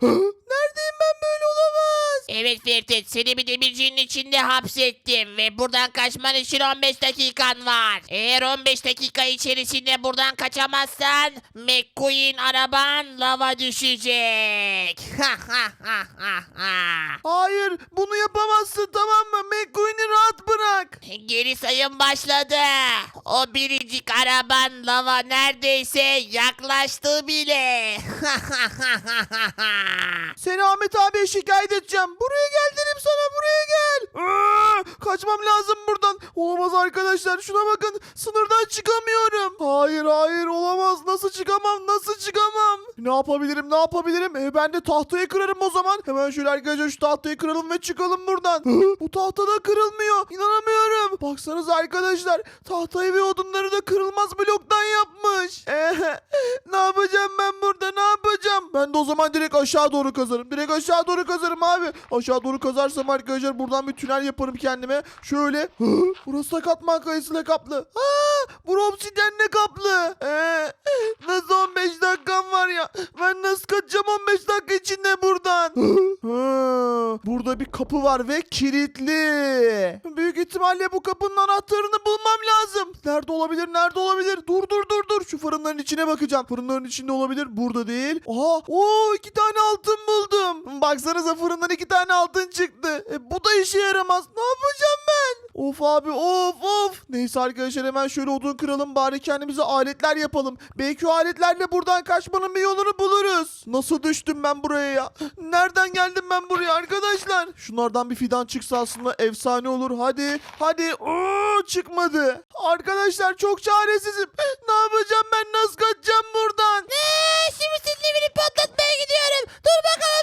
huh? Firtet seni bir demircinin içinde hapsettim ve buradan kaçman için 15 dakikan var. Eğer 15 dakika içerisinde buradan kaçamazsan McQueen araban lava düşecek. Hayır bunu yapamazsın tamam mı? McQueen'i rahat bırak. Geri sayım başladı. O biricik araban lava neredeyse yaklaştı bile. Seni Ahmet abiye şikayet edeceğim. Buraya gel dedim sana buraya gel. Kaçmam lazım buradan. Olamaz arkadaşlar şuna bakın. Sınırdan çıkamıyorum. Hayır hayır olamaz. Nasıl çıkamam nasıl çıkamam. Ne yapabilirim ne yapabilirim? E, ben de tahtayı kırarım o zaman. Hemen şöyle arkadaşlar şu tahtayı kıralım ve çıkalım buradan. Bu tahta da kırılmıyor. İnanamıyorum. Baksanıza arkadaşlar. Tahtayı ve odunları da kırılmaz bloktan yapmış. Ne yapacağım ben burada ne yapacağım? Ben de o zaman direkt aşağı doğru kazarım. Direkt aşağı doğru kazarım abi. Aşağı doğru kazarsam arkadaşlar buradan bir tünel yaparım kendime. Şöyle. Hı, burası da katman kayısıyla kaplı. Aa, bu obsidyenle kaplı. Ee, nasıl 15 dakikam var ya? Ben nasıl kaçacağım 15 dakika içinde buradan? Hı, burada bir kapı var ve kilitli. Büyük ihtimalle bu kapının anahtarını bulmam lazım. Nerede olabilir? Nerede olabilir? Dur dur dur dur. Şu fırınların içine bakacağım. Fırınların içinde olabilir. Burada değil. Aha. Oo iki tane altın buldum. Baksanıza fırından iki tane altın çıktı. E, bu da işe yaramaz. Ne yapacağım ben? Of abi of of. Neyse arkadaşlar hemen şöyle odun kıralım bari kendimize aletler yapalım. Belki o aletlerle buradan kaçmanın bir yolunu buluruz. Nasıl düştüm ben buraya ya? Nereden geldim ben buraya arkadaşlar? Şunlardan bir fidan çıksa aslında efsane olur. Hadi hadi. Oo, çıkmadı. Arkadaşlar çok çaresizim. Ne yapacağım ben nasıl kaçacağım buradan? Eee, Şimdi senin evini patlatmaya gidiyorum. Dur bakalım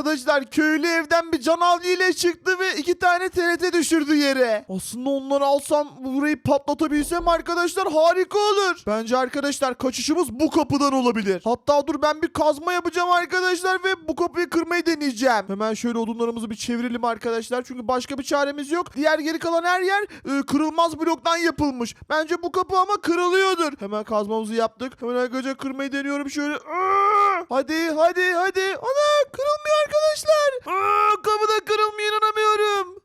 Arkadaşlar köylü evden bir can ile çıktı ve iki tane TRT düşürdü yere. Aslında onları alsam burayı patlatabilsem arkadaşlar harika olur. Bence arkadaşlar kaçışımız bu kapıdan olabilir. Hatta dur ben bir kazma yapacağım arkadaşlar ve bu kapıyı kırmayı deneyeceğim. Hemen şöyle odunlarımızı bir çevirelim arkadaşlar. Çünkü başka bir çaremiz yok. Diğer geri kalan her yer e, kırılmaz bloktan yapılmış. Bence bu kapı ama kırılıyordur. Hemen kazmamızı yaptık. Hemen arkadaşlar kırmayı deniyorum şöyle. Hadi hadi hadi. Ana kırılmıyor arkadaşlar. Aa, kapı da inanamıyorum.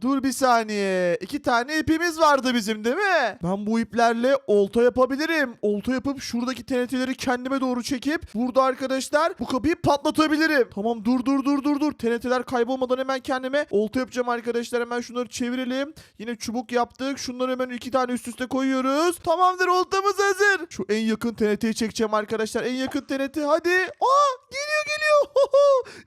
Dur bir saniye. İki tane ipimiz vardı bizim değil mi? Ben bu iplerle olta yapabilirim. Olta yapıp şuradaki TNT'leri kendime doğru çekip burada arkadaşlar bu kapıyı patlatabilirim. Tamam dur dur dur dur dur. TNT'ler kaybolmadan hemen kendime olta yapacağım arkadaşlar. Hemen şunları çevirelim. Yine çubuk yaptık. Şunları hemen iki tane üst üste koyuyoruz. Tamamdır oltamız hazır. Şu en yakın TNT'yi çekeceğim arkadaşlar. En yakın TNT hadi. Aa geliyor geliyor.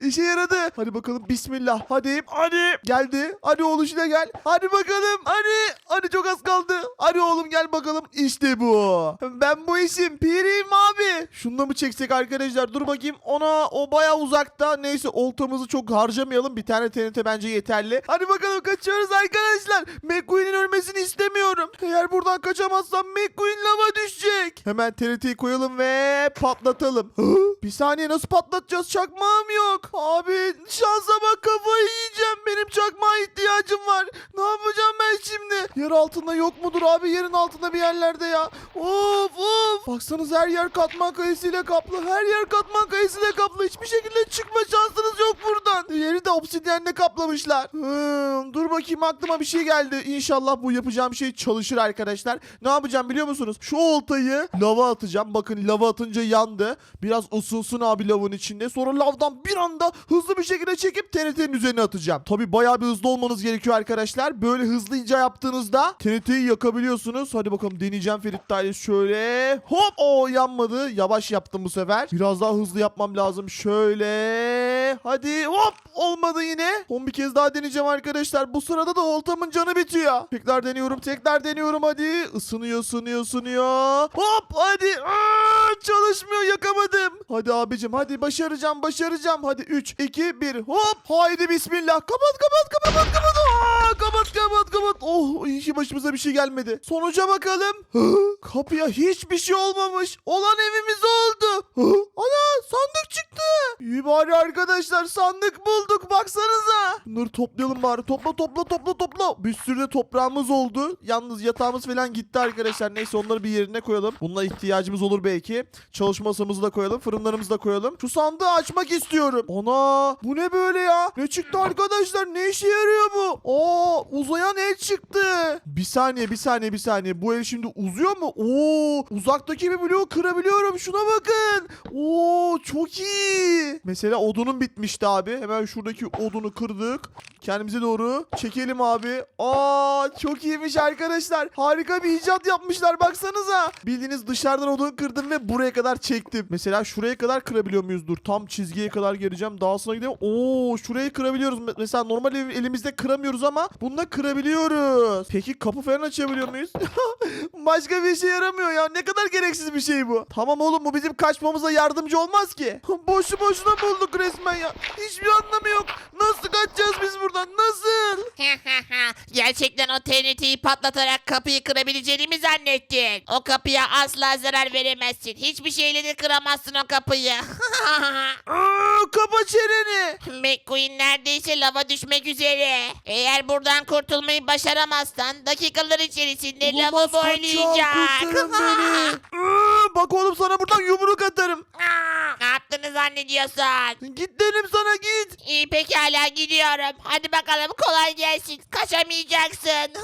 İşe yaradı. Hadi bakalım bismillah. Hadi hadi geldi. Hadi oğlum şuna gel. Hadi bakalım. Hadi. Hadi çok az kaldı. Hadi oğlum gel bakalım. İşte bu. Ben bu işin piriyim abi. Şunu mı çeksek arkadaşlar? Dur bakayım. Ona o baya uzakta. Neyse oltamızı çok harcamayalım. Bir tane TNT bence yeterli. Hadi bakalım kaçıyoruz arkadaşlar. McQueen'in ölmesini istemiyorum. Eğer buradan kaçamazsam McQueen lava düşecek. Hemen TNT'yi koyalım ve patlatalım. Bir saniye nasıl patlatacağız? Çakmağım yok. Abi şansa bak kafayı yiyeceğim. Benim çakmağa ihtiyacım var. Ne yapacağım ben şimdi? Yer altında yok mudur abi? Yerin altında bir yerlerde ya. Of of. Baksanız her yer katman kayısıyla kaplı. Her yer katman kayısıyla kaplı. Hiçbir şekilde çıkma şansınız yok buradan. Yeri de obsidyenle kaplamışlar. Hmm, dur bakayım aklıma bir şey geldi. İnşallah bu yapacağım şey çalışır arkadaşlar. Ne yapacağım biliyor musunuz? Şu oltayı lava atacağım. Bakın lava atınca yandı. Biraz ısınsın abi lavın içinde. Sonra lavdan bir anda hızlı bir şekilde çekip TNT'nin üzerine atacağım. Tabi bayağı bir hızlı olmanız gerekiyor arkadaşlar. Böyle hızlıca yaptığınızda TNT'yi yakabiliyorsunuz. Hadi bakalım deneyeceğim Ferit Tayles şöyle. Hop o yanmadı. Yavaş yaptım bu sefer. Biraz daha hızlı yapmam lazım. Şöyle. Hadi hop olmadı yine. Son bir kez daha deneyeceğim arkadaşlar. Bu sırada da oltamın canı bitiyor. Tekrar deniyorum tekrar deniyorum hadi. Isınıyor ısınıyor ısınıyor. Hop hadi. Aa, çalışmıyor yakamadım. Hadi abicim hadi başaracağım başaracağım. Hadi 3 2 1 hop. Haydi bismillah. Kapat kapat kapat kapat kapat. Başımıza bir şey gelmedi. Sonuca bakalım. Kapıya hiçbir şey olmamış. Olan evimiz oldu. Ana sandık çıktı. İyi bari arkadaşlar sandık bulduk baksanıza. Bunları toplayalım bari. Topla topla topla topla. Bir sürü de toprağımız oldu. Yalnız yatağımız falan gitti arkadaşlar. Neyse onları bir yerine koyalım. Bununla ihtiyacımız olur belki. Çalışma masamızı da koyalım. Fırınlarımızı da koyalım. Şu sandığı açmak istiyorum. Ana bu ne böyle ya? Ne çıktı arkadaşlar? Ne işe yarıyor bu? Aa uzayan el çıktı. Bir saniye bir saniye bir saniye. Bu el şimdi uzuyor mu? Oo uzaktaki bir bloğu kırabiliyorum. Şuna bakın. Oo çok iyi. Mesela odunum bitmişti abi. Hemen şuradaki odunu kırdık. Kendimize doğru çekelim abi. Aa çok iyiymiş arkadaşlar. Harika bir icat yapmışlar baksanıza. Bildiğiniz dışarıdan odun kırdım ve buraya kadar çektim. Mesela şuraya kadar kırabiliyor muyuz? Dur tam çizgiye kadar geleceğim. Daha sonra gidelim. Oo şurayı kırabiliyoruz. Me- Mesela normal elimizde kıramıyoruz ama bunda kırabiliyoruz. Peki kapı falan açabiliyor muyuz? Başka bir işe yaramıyor ya. Ne kadar gereksiz bir şey bu. Tamam oğlum bu bizim kaçmamıza yardımcı olmaz ki. Boşu boşuna bulduk resmen ya. Hiçbir anlamı yok. Nasıl kaçacağız biz buradan? Nasıl? Gerçekten o TNT'yi patlatarak kapıyı kırabileceğini mi zannettin? O kapıya asla zarar veremezsin. Hiçbir şeyle de kıramazsın o kapıyı. Kapa çeneni. McQueen neredeyse lava düşmek üzere. Eğer buradan kurtulmayı başaramazsan dakikalar içerisinde lava Olamaz, boylayacak. kurtarın beni. Aa, Bak oğlum sana buradan yumruk atarım. Aa, ne yaptığını zannediyorsun? Git dedim sana git. İyi pekala gidiyorum. Hadi bakalım kolay gelsin. Kaçamayacaksın.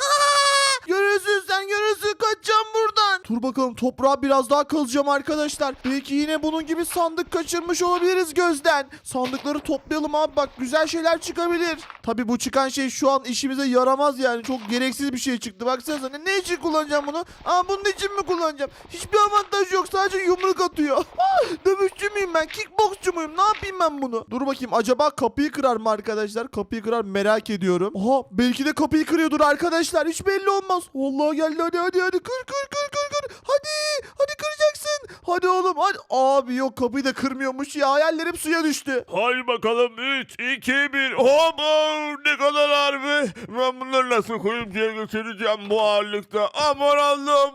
Görürsün sen görürsün kaçacağım buradan. Dur bakalım toprağa biraz daha kazacağım arkadaşlar. Belki yine bunun gibi sandık kaçırmış olabiliriz gözden. Sandıkları toplayalım abi bak güzel şeyler çıkabilir. Tabi bu çıkan şey şu an işimize yaramaz yani. Çok gereksiz bir şey çıktı. Baksanıza ne, ne için kullanacağım bunu? Aa bunun için mi kullanacağım? Hiçbir avantajı yok sadece yumruk atıyor. Dövüşçü müyüm ben? Kickboksçu muyum? Ne yapayım ben bunu? Dur bakayım acaba kapıyı kırar mı arkadaşlar? Kapıyı kırar merak ediyorum. Aha belki de kapıyı kırıyordur arkadaşlar. Hiç belli olmaz. Vallahi geldi hadi hadi hadi kır kır kır kır kır. Hadi hadi kıracaksın. Hadi oğlum hadi. Abi yok kapıyı da kırmıyormuş ya. Hayallerim suya düştü. Hadi bakalım 3, 2, 1. Hop oh, ne kadar be. Ben bunları nasıl kuyumcuya götüreceğim bu ağırlıkta. Aman Allah'ım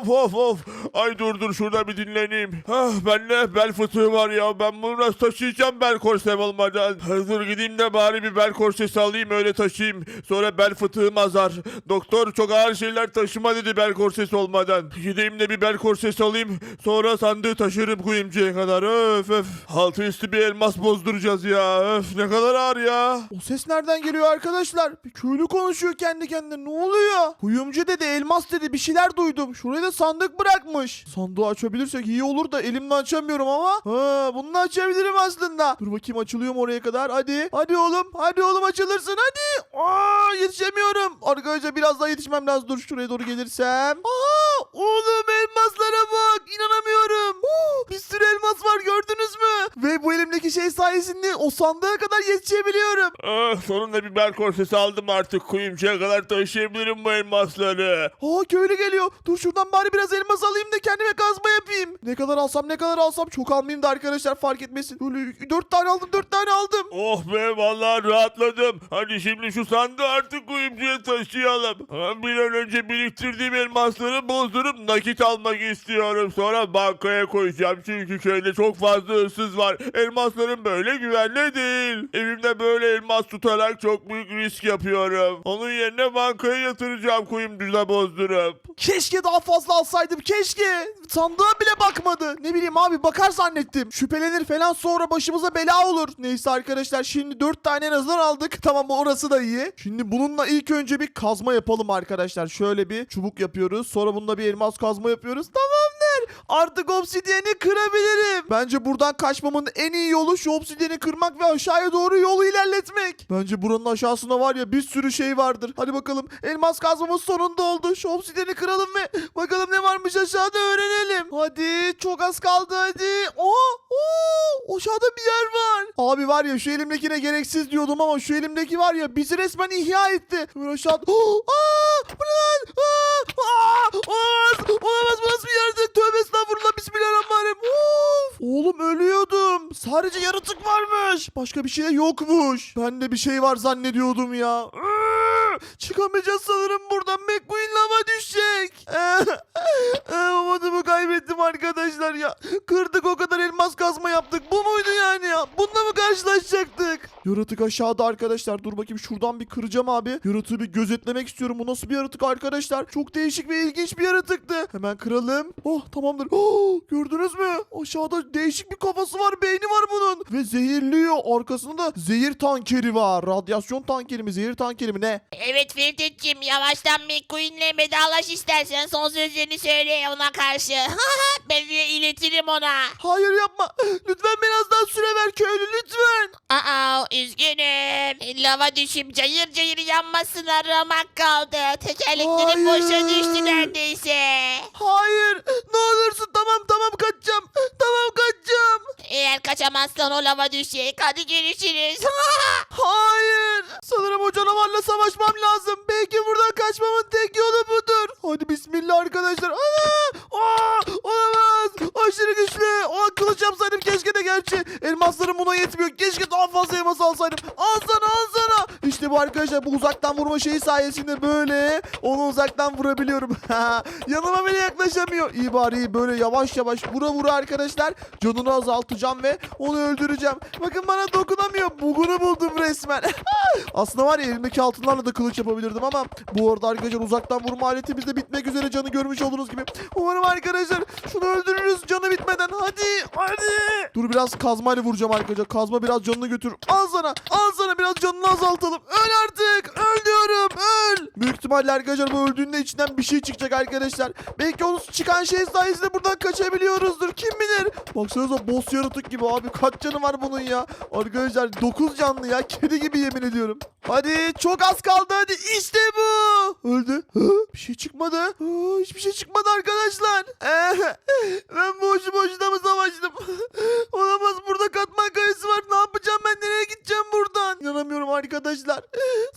of of of. Ay dur dur şurada bir dinleneyim. Ah, bende bel fıtığı var ya. Ben bunu nasıl taşıyacağım bel korsem olmadan. Dur gideyim de bari bir bel korsesi alayım öyle taşıyayım. Sonra bel fıtığım azar. Doktor çok ağır şeyler taşıma dedi bel korsesi olmadan. Gideyim de bir bel korsesi alayım. Sonra sandığı taşırım kuyumcuya kadar. Öf öf. Altı üstü bir elmas bozduracağız ya. Öf ne kadar ağır ya. O ses nereden geliyor arkadaşlar? Bir köylü konuşuyor kendi kendine. Ne oluyor? Kuyumcu dedi, elmas dedi. Bir şeyler duydum. Şuraya da sandık bırakmış. Sandığı açabilirsek iyi olur da elimle açamıyorum ama. Ha, bunu da açabilirim aslında. Dur bakayım açılıyor mu oraya kadar? Hadi. Hadi oğlum. Hadi oğlum açılırsın. Hadi. Aa, yetişemiyorum. Arkadaşlar biraz daha yetişmem lazım. Dur şuraya doğru gelirsem. Aa, oğlum elmaslara bak. İnanamıyorum. Huu, bir sürü elmas var gördünüz mü? Ve bu elimdeki şey sayesinde o sandığa kadar yetişebiliyorum. Ah, sonunda bir bel korsesi aldım artık. Kuyumcuya kadar taşıyabilirim bu elmasları. Aa köylü geliyor. Dur şuradan bari biraz elmas alayım da kendime kazma yapayım. Ne kadar alsam ne kadar alsam çok almayayım da arkadaşlar fark etmesin. Böyle dört tane aldım dört tane aldım. Oh be vallahi rahatladım. Hadi şimdi şu sandığı artık kuyumcuya taşıyalım. Ha, Bir an önce biriktirdiğim elmasları bozdurup nakit almak istiyorum. Sonra bankaya koyacağım. Çünkü köyde çok fazla hırsız var. Elmaslarım böyle güvenli değil. Evimde böyle elmas tutarak çok büyük risk yapıyorum. Onun yerine bankaya yatıracağım kuyumcuda bozdurup. Keşke daha fazla alsaydım keşke. Sandığa bile bakmadı. Ne bileyim abi bakar zannettim. Şüphelenir falan sonra başımıza bela olur. Neyse arkadaşlar şimdi dört tane en azından aldık. Tamam orası da iyi. Şimdi bununla ilk önce bir kazma yapalım arkadaşlar. Şöyle bir çubuk yapıyoruz. Sonra bununla bir elmas kazma yapıyoruz. Tamamdır. Artık obsidiyeni kırabilirim. Bence buradan kaçmamın en iyi yolu şu obsidiyeni kırmak ve aşağıya doğru yolu ilerletmek. Bence buranın aşağısında var ya bir sürü şey vardır. Hadi bakalım elmas kazmamız sonunda oldu. Şu obsidiyeni kıralım ve bakalım ne varmış aşağıda öğrenelim. Hadi çok az kaldı hadi. Oha oo, aşağıda bir yer var. Abi var ya şu elimdekine gereksiz diyordum ama şu elimdeki var ya bizi resmen ihya etti. Hemen aşağı... Oh, aa, bu ne lan? Aa, aa, olamaz, Oğlum ölüyordum. Sadece yaratık varmış. Başka bir şey yokmuş. Ben de bir şey var zannediyordum ya. Iıı, Çıkamayacağız sanırım buradan. McQueen lava düşecek. Umudumu kaybettim arkadaşlar ya. Kırdık o kadar elmas kazma yaptık. Bu muydu yani ya? Bununla mı karşılaşacaktık? Yaratık aşağıda arkadaşlar. Dur bakayım şuradan bir kıracağım abi. Yaratığı bir gözetlemek istiyorum. Bu nasıl bir yaratık arkadaşlar? Çok değişik ve ilginç bir yaratıktı. Hemen kıralım. Oh tamamdır. Oh, gördünüz mü? Aşağıda değişik bir kafası var. Beyni var bunun. Ve zehirliyor. Arkasında da zehir tankeri var. Radyasyon tankeri mi? Zehir tankeri mi? Ne? Evet Ferit'ciğim yavaştan McQueen'le vedalaş istersen son sözlerini söyle ona karşı. ben de iletirim ona. Hayır yapma. Lütfen biraz daha süre ver köylü lütfen. Aa üzgünüm. Lava düşüp cayır cayır yanmasına ramak kaldı. Tekerleklerim Hayır. boşa düştü neredeyse. Hayır. Ne olursun tamam tamam kaçacağım. Tamam kaçacağım. Eğer kaçamazsan o lava düşecek. Hadi görüşürüz. Hayır. Sanırım o canavarla savaşmam lazım. Belki buradan kaçmamın tek yolu budur. Hadi bismillah arkadaşlar. Aa! Aa! Olamaz. Aşırı güçlü. O kılıç yapsaydım keşke de gerçi. Elmaslarım buna yetmiyor. Keşke daha fazla elmas alsaydım. Al sana arkadaşlar bu uzaktan vurma şeyi sayesinde böyle onu uzaktan vurabiliyorum. Yanıma bile yaklaşamıyor. İyi bari iyi böyle yavaş yavaş vura vura arkadaşlar canını azaltacağım ve onu öldüreceğim. Bakın bana dokunamıyor. Bugunu buldum resmen. Aslında var ya elimdeki altınlarla da kılıç yapabilirdim ama bu arada arkadaşlar uzaktan vurma aletimiz de bitmek üzere canı görmüş olduğunuz gibi. Umarım arkadaşlar şunu öldürürüz canı bitmeden. Hadi hadi. Dur biraz kazmayla vuracağım arkadaşlar. Kazma biraz canını götür. Al sana al sana biraz canını azaltalım. Öl artık. Öl diyorum öl. Büyük ihtimalle arkadaşlar bu öldüğünde içinden bir şey çıkacak arkadaşlar. Belki onun çıkan şey sayesinde buradan kaçabiliyoruzdur. Kim bilir. Baksanıza boss yaratık gibi abi. Kaç canı var bunun ya. Arkadaşlar 9 canlı ya. Kedi gibi yemin ediyorum. Hadi çok az kaldı hadi. İşte bu. Öldü. Bir şey çıkmadı. Hiçbir şey çıkmadı arkadaşlar. ben boşu boşuna mı savaştım? Olamaz burada katman kayısı var. Ne yapacağım ben? Nereye gideceğim buradan? İnanamıyorum arkadaşlar.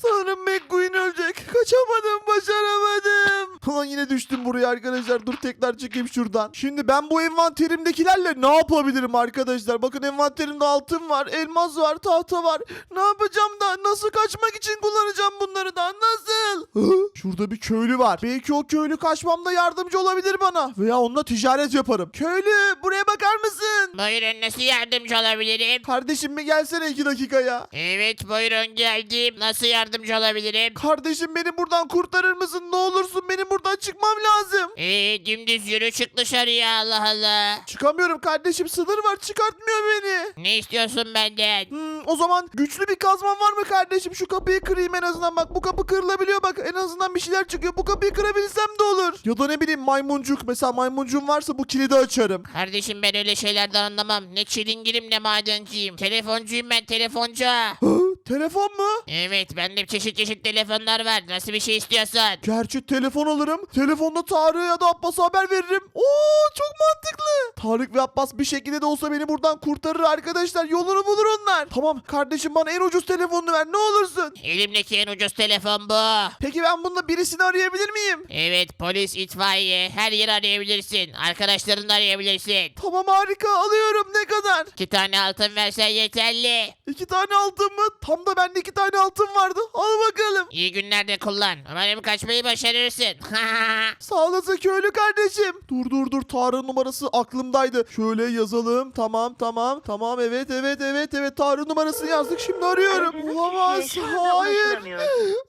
Sanırım McQueen ölecek. Kaçamadım. Başaramadım. Ulan yine düştüm buraya arkadaşlar. Dur tekrar çekeyim şuradan. Şimdi ben bu envanterimdekilerle ne yapabilirim arkadaşlar? Bakın envanterimde altın var, elmas var, tahta var. Ne yapacağım da? Nasıl kaçmak için kullanacağım bunları da? Nasıl? Hı? Şurada bir köylü var. Belki o köylü kaçmamda yardımcı olabilir bana. Veya onunla ticaret yaparım. Köylü buraya bakar mısın? buyurun nasıl yardımcı olabilirim? Kardeşim bir gelsene iki dakikaya. Evet buyurun geldim. Nasıl yardımcı olabilirim? Kardeşim beni buradan kurtarır mısın? Ne olursun benim buradan çıkmam lazım. Ee, dümdüz yürü çık dışarıya Allah Allah. Çıkamıyorum kardeşim sınır var çıkartmıyor beni. Ne istiyorsun benden? Hmm, o zaman güçlü bir kazman var mı kardeşim? Şu kapıyı kırayım en azından bak bu kapı kırılabiliyor bak en azından bir şeyler çıkıyor. Bu kapıyı kırabilsem de olur. Ya da ne bileyim maymuncuk mesela maymuncuğum varsa bu kilidi açarım. Kardeşim ben öyle şeylerden anlamam. Ne çilingirim ne madenciyim. Telefoncuyum ben telefoncu. Telefon mu? Evet bende çeşit çeşit telefonlar var. Nasıl bir şey istiyorsun? Gerçi telefon alırım. Telefonda Tarık'a ya da Abbas'a haber veririm. Oo çok mantıklı. Tarık ve Abbas bir şekilde de olsa beni buradan kurtarır arkadaşlar. Yolunu bulur onlar. Tamam kardeşim bana en ucuz telefonunu ver ne olursun. Elimdeki en ucuz telefon bu. Peki ben bununla birisini arayabilir miyim? Evet polis, itfaiye her yeri arayabilirsin. Arkadaşlarını da arayabilirsin. Tamam harika alıyorum ne kadar? İki tane altın versen yeterli. İki tane altın mı? Tam da bende iki tane altın vardı. Al bakalım. İyi günlerde kullan. Umarım kaçmayı başarırsın. Sağ olasın köylü kardeşim. Dur dur dur Tarık numarası aklımdaydı. Şöyle yazalım. Tamam tamam tamam evet evet evet evet Tarık numarasını yazdık. Şimdi arıyorum. Olamaz. Hayır.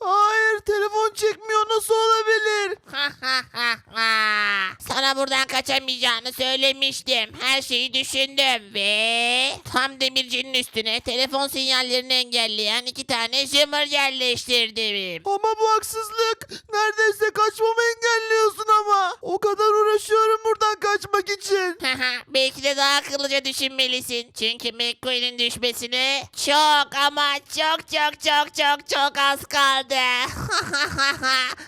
Hayır telefon çekmiyor. Nasıl olabilir? Sana buradan kaçamayacağını söylemiştim. Her şeyi düşündüm ve tam demircinin üstüne telefon sinyallerini engelleyen iki tane jimmer yerleştirdim. Ama bu haksızlık. Neredeyse kaçmamı engelliyorsun ama. O kadar uğraşıyorum buradan kaçmak için. Belki de daha akıllıca düşünmelisin. Çünkü McQueen'in düşmesine çok ama çok çok çok çok çok az kaldı.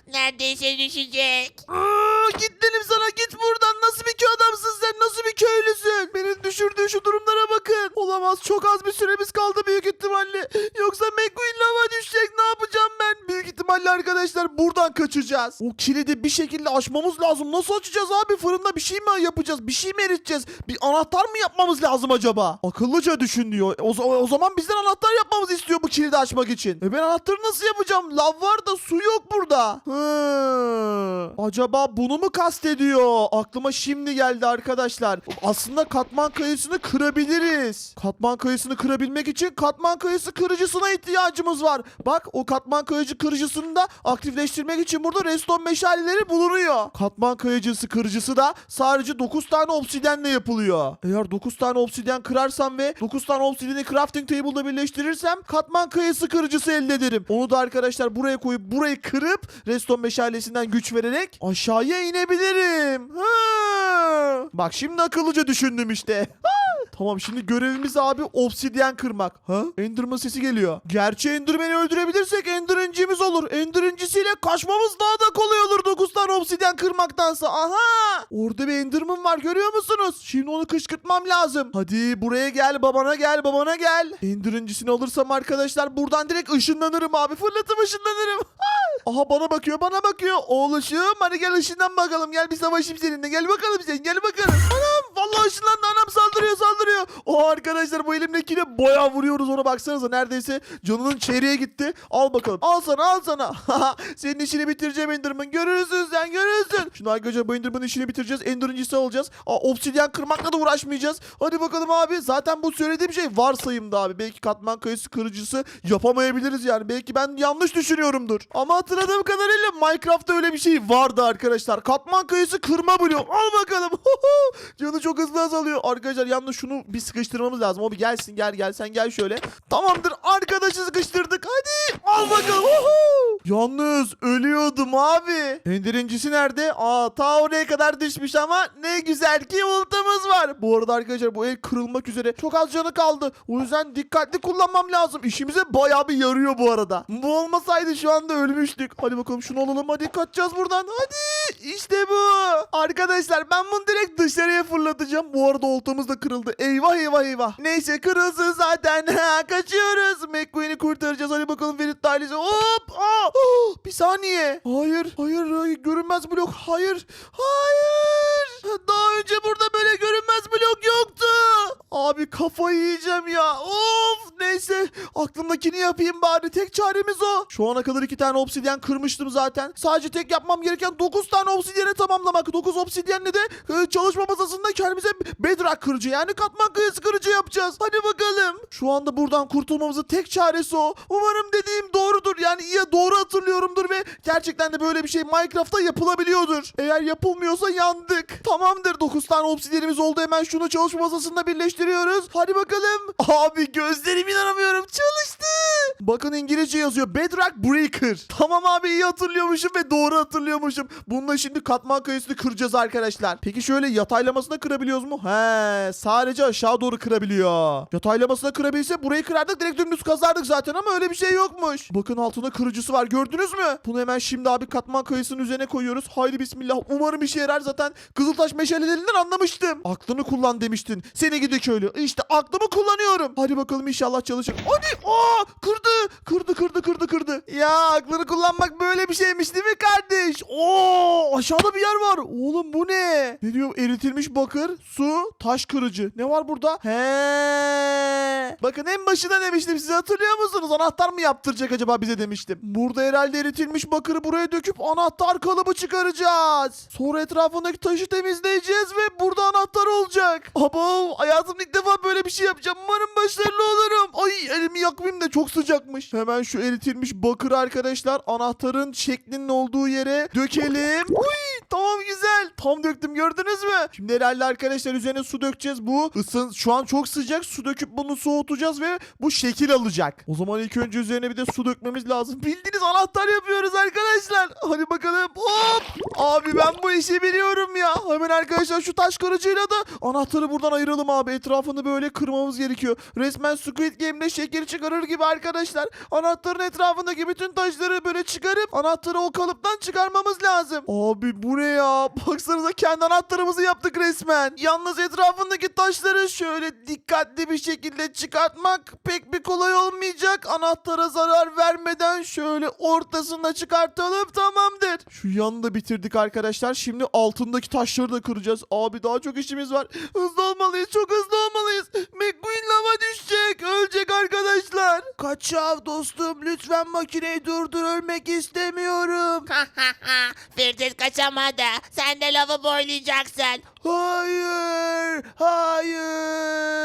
Neredeyse düşecek. Aa, o git dedim sana git buradan. Nasıl bir köy adamsın sen? Nasıl bir köylüsün? Benim düşürdüğü şu durumlara bakın. Olamaz çok az bir süremiz kaldı büyük ihtimalle. Yoksa McQueen lava düşecek ne yapacağım ben? Büyük ihtimalle arkadaşlar buradan kaçacağız. O kilidi bir şekilde açmamız lazım. Nasıl açacağız abi? Fırında bir şey mi yapacağız? Bir şey mi eriteceğiz? Bir anahtar mı yapmamız lazım acaba? Akıllıca düşün diyor. O, o zaman bizden anahtar yapmamızı istiyor bu kilidi açmak için. E ben anahtarı nasıl yapacağım? Lav var da su yok burada. Hı. Acaba bunu mu kastediyor? Aklıma şimdi geldi arkadaşlar. Aslında katman kayısını kırabiliriz. Katman kayısını kırabilmek için katman kayısı kırıcısına ihtiyacımız var. Bak o katman kayıcı kırıcısını da aktifleştirmek için burada reston meşaleleri bulunuyor. Katman kayıcısı kırıcısı da sadece 9 tane obsidyenle yapılıyor. Eğer 9 tane obsidyen kırarsam ve 9 tane obsidyeni crafting table'da birleştirirsem katman kayısı kırıcısı elde ederim. Onu da arkadaşlar buraya koyup burayı kırıp reston meşalesinden güç vererek aşağıya inebilirim. Ha. Bak şimdi akıllıca düşündüm işte. Tamam şimdi görevimiz abi obsidyen kırmak. Ha? Enderman sesi geliyor. Gerçi Enderman'i öldürebilirsek Ender'incimiz olur. Ender'incisiyle kaçmamız daha da kolay olur 9 tane obsidyen kırmaktansa. Aha! Orada bir Enderman var görüyor musunuz? Şimdi onu kışkırtmam lazım. Hadi buraya gel babana gel babana gel. Ender'incisini alırsam arkadaşlar buradan direkt ışınlanırım abi. Fırlatıp ışınlanırım. Aha bana bakıyor bana bakıyor. Oğluşum hadi gel ışından bakalım. Gel bir savaşayım seninle. Gel bakalım sen gel bakalım. Anam vallahi ışınlandı anam saldırıyor saldırıyor. O arkadaşlar bu elimdekiyle bayağı vuruyoruz ona baksanıza. Neredeyse canının çeyreğe gitti. Al bakalım. Al sana al sana. Senin işini bitireceğim Enderman. Görürsün sen görürsün. Şimdi arkadaşlar bu Enderman'ın işini bitireceğiz. Ender'incisi olacağız. Aa, obsidyen kırmakla da uğraşmayacağız. Hadi bakalım abi. Zaten bu söylediğim şey varsayımda abi. Belki katman kayısı kırıcısı yapamayabiliriz yani. Belki ben yanlış düşünüyorumdur. Ama hatırladığım kadarıyla Minecraft'ta öyle bir şey vardı arkadaşlar. Katman kayısı kırma bloğu. Al bakalım. Canı çok hızlı azalıyor. Arkadaşlar yalnız şunu bir sıkıştırmamız lazım. O bir gelsin gel gel sen gel şöyle. Tamamdır arkadaşı sıkıştırdık. Hadi al bakalım. Huhu. Yalnız ölüyordum abi. Endirincisi nerede? Aa ta oraya kadar düşmüş ama ne güzel ki ultamız var. Bu arada arkadaşlar bu el kırılmak üzere. Çok az canı kaldı. O yüzden dikkatli kullanmam lazım. İşimize bayağı bir yarıyor bu arada. Bu olmasaydı şu anda ölmüştük. Hadi bakalım şunu alalım. Hadi kaçacağız buradan. Hadi. İşte bu. Arkadaşlar ben bunu direkt dışarıya fırlatacağım. Bu arada oltamız da kırıldı. Eyvah eyvah eyvah. Neyse kırılsın zaten. Ha, Kaçıyoruz. McQueen'i kurtaracağız. Hadi bakalım Ferit ailesi. Hop. Aa, oh, bir saniye. Hayır. Hayır. Görünmez blok. Hayır. Hayır. Daha önce burada böyle görünmez blok yoktu. Abi kafayı yiyeceğim ya. Of. Neyse. Aklımdakini yapayım bari. Tek çaremiz o. Şu ana kadar iki tane obsidyen kırmıştım zaten. Sadece tek yapmam gereken 9 tane obsidyeni tamamlamak. 9 obsidyenle de e, çalışma masasında kendimize bedrock kırıcı yani katman kıyısı kırıcı yapacağız. Hadi bakalım. Şu anda buradan kurtulmamızın tek çaresi o. Umarım dediğim doğrudur. Yani ya doğru hatırlıyorumdur ve gerçekten de böyle bir şey Minecraft'ta yapılabiliyordur. Eğer yapılmıyorsa yandık. Tamamdır. 9 tane obsidyenimiz oldu. Hemen şunu çalışma masasında birleştiriyoruz. Hadi bakalım. Abi gözlerime inanamıyorum. Çalıştı. Bakın İngilizce yazıyor. Bedrock Breaker. Tamam abi iyi hatırlıyormuşum ve doğru hatırlıyormuşum. Bununla şimdi katman kayısını kıracağız arkadaşlar. Peki şöyle yataylamasına kırabiliyoruz mu? He, sadece aşağı doğru kırabiliyor. Yataylamasına kırabilse burayı kırardık direkt dümdüz kazardık zaten ama öyle bir şey yokmuş. Bakın altında kırıcısı var gördünüz mü? Bunu hemen şimdi abi katman kayısının üzerine koyuyoruz. Haydi bismillah. Umarım işe yarar zaten. Kızıltaş meşalelerinden anlamıştım. Aklını kullan demiştin. Seni gidi köylü. İşte aklımı kullanıyorum. Hadi bakalım inşallah çalışır. Hadi. Aa, kırdı. Kırdı kırdı kırdı kırdı. Ya aklını kullanmak böyle bir şeymiş değil mi kardeş? Oo aşağıda bir yer var. Oğlum bu ne? Ne diyor? Eritilmiş bakır, su, taş kırıcı. Ne var burada? He. Bakın en başında demiştim size hatırlıyor musunuz? Anahtar mı yaptıracak acaba bize demiştim. Burada herhalde eritilmiş bakırı buraya döküp anahtar kalıbı çıkaracağız. Sonra etrafındaki taşı temizleyeceğiz ve burada anahtar olacak. Abo hayatımda ilk defa böyle bir şey yapacağım. Umarım başarılı olurum. Ay elimi yakmayayım da çok sıcakmış. Hemen şu eritilmiş bakır arkadaşlar anahtarın şeklinin olduğu yere dökelim. Uy tamam güzel. Tam döktüm gördünüz mü? Şimdi herhalde arkadaşlar üzerine su dökeceğiz. Bu ısın şu an çok sıcak. Su döküp bunu soğutacağız ve bu şekil alacak. O zaman ilk önce üzerine bir de su dökmemiz lazım. Bildiğiniz anahtar yapıyoruz arkadaşlar. Hadi bakalım. Hop. Abi ben bu işi biliyorum ya. Hemen arkadaşlar şu taş kırıcıyla da anahtarı buradan ayıralım abi. Etrafını böyle kırmamız gerekiyor. Resmen Squid Game'de şekeri çıkarır gibi arkadaşlar. Anahtarın etrafındaki bütün taşları böyle çıkarıp anahtarı o kalıptan çıkarmamız lazım. Abi bu ne ya? Baksanıza kendi anahtarımızı yaptık resmen. Yalnız etrafındaki taşları şöyle dikkatli bir şekilde çıkartmak pek bir kolay olmayacak. Anahtara zarar vermeden şöyle ortasında çıkartalım tamamdır. Şu yanı da bitirdik arkadaşlar. Şimdi altındaki taşları da kıracağız. Abi daha çok işimiz var. Hızlı olmalıyız. Çok hızlı olmalıyız. McQueen lava düşecek. Ölecek arkadaşlar. Kaçav dostum. Lütfen makineyi durdur. Ölmek istemiyorum. Firdevs kaçamadı. Sen de lavı boylayacaksın. Hayır. Hayır.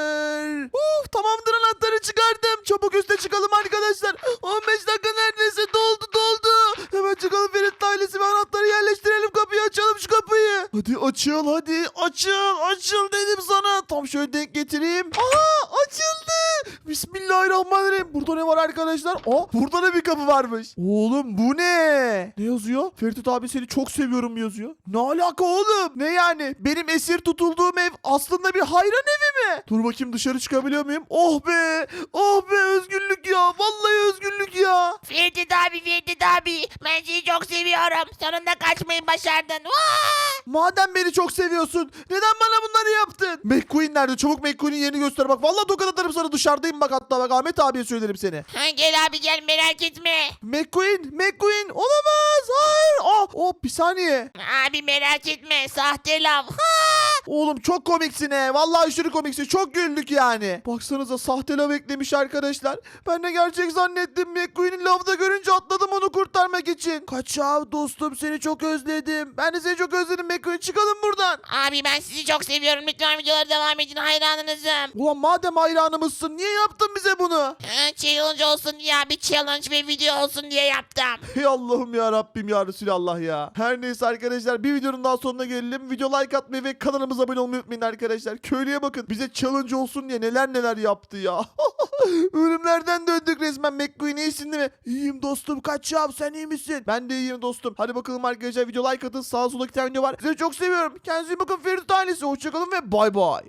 Uf, tamamdır anahtarı çıkardım. Çabuk üste çıkalım arkadaşlar. 15 dakika neredeyse doldu doldu. Hemen çıkalım Ferit ailesi ve anahtarı yerleştirelim kapıyı açalım şu kapıyı. Hadi açıl hadi açıl açıl dedim sana. Tam şöyle denk getireyim. Aha açıldı. Bismillahirrahmanirrahim. Burada ne var arkadaşlar? Aa burada da bir kapı varmış. Oğlum bu ne? Ne yazıyor? Ferit abi seni çok seviyorum yazıyor. Ne alaka oğlum? Ne yani? Benim esir tutulduğum ev aslında bir hayran evi mi? Dur bakayım dışarı çıkabiliyor muyum? Oh be! Oh be özgürlük ya. Vallahi özgürlük ya. Firdevs abi Firdevs abi. Ben seni çok seviyorum. Sonunda kaçmayı başardın. Vaa! Madem beni çok seviyorsun neden bana bunları yaptın? McQueen nerede? Çabuk McQueen'in yerini göster bak. Vallahi tokat atarım sana dışarıdayım bak hatta bak Ahmet abiye söylerim seni. Ha, gel abi gel merak etme. McQueen, McQueen olamaz. Hayır. Ah, oh bir saniye. Abi merak etme. Sahte lav. Ha! Oğlum çok komiksin he. Vallahi aşırı komiksin. Çok güldük yani. Baksanıza sahte lav eklemiş arkadaşlar. Ben de gerçek zannettim. McQueen'in lavda görünce atladım onu kurtarmak için. Kaçav dostum seni çok özledim. Ben de seni çok özledim McQueen. Çıkalım buradan. Abi ben sizi çok seviyorum. Lütfen videolara devam edin. Hayranınızım. Ulan madem hayranımızsın niye yaptın bize bunu? Ha, challenge olsun diye bir challenge ve video olsun diye yaptım. Hey Allah'ım ya Rabbim ya Resulallah ya. Her neyse arkadaşlar bir videonun daha sonuna gelelim. Video like atmayı ve kanalımıza abone olmayı unutmayın arkadaşlar. Köylüye bakın bize challenge olsun diye neler neler yaptı ya. Ölümlerden döndük resmen McQueen iyisin değil mi? İyiyim dostum kaç yap sen iyi misin? Ben de iyiyim dostum. Hadi bakalım arkadaşlar video like atın. Sağa sola iki tane video var. Sizi çok seviyorum. Kendinize iyi bakın Ferit ailesi. Hoşçakalın ve bay bay.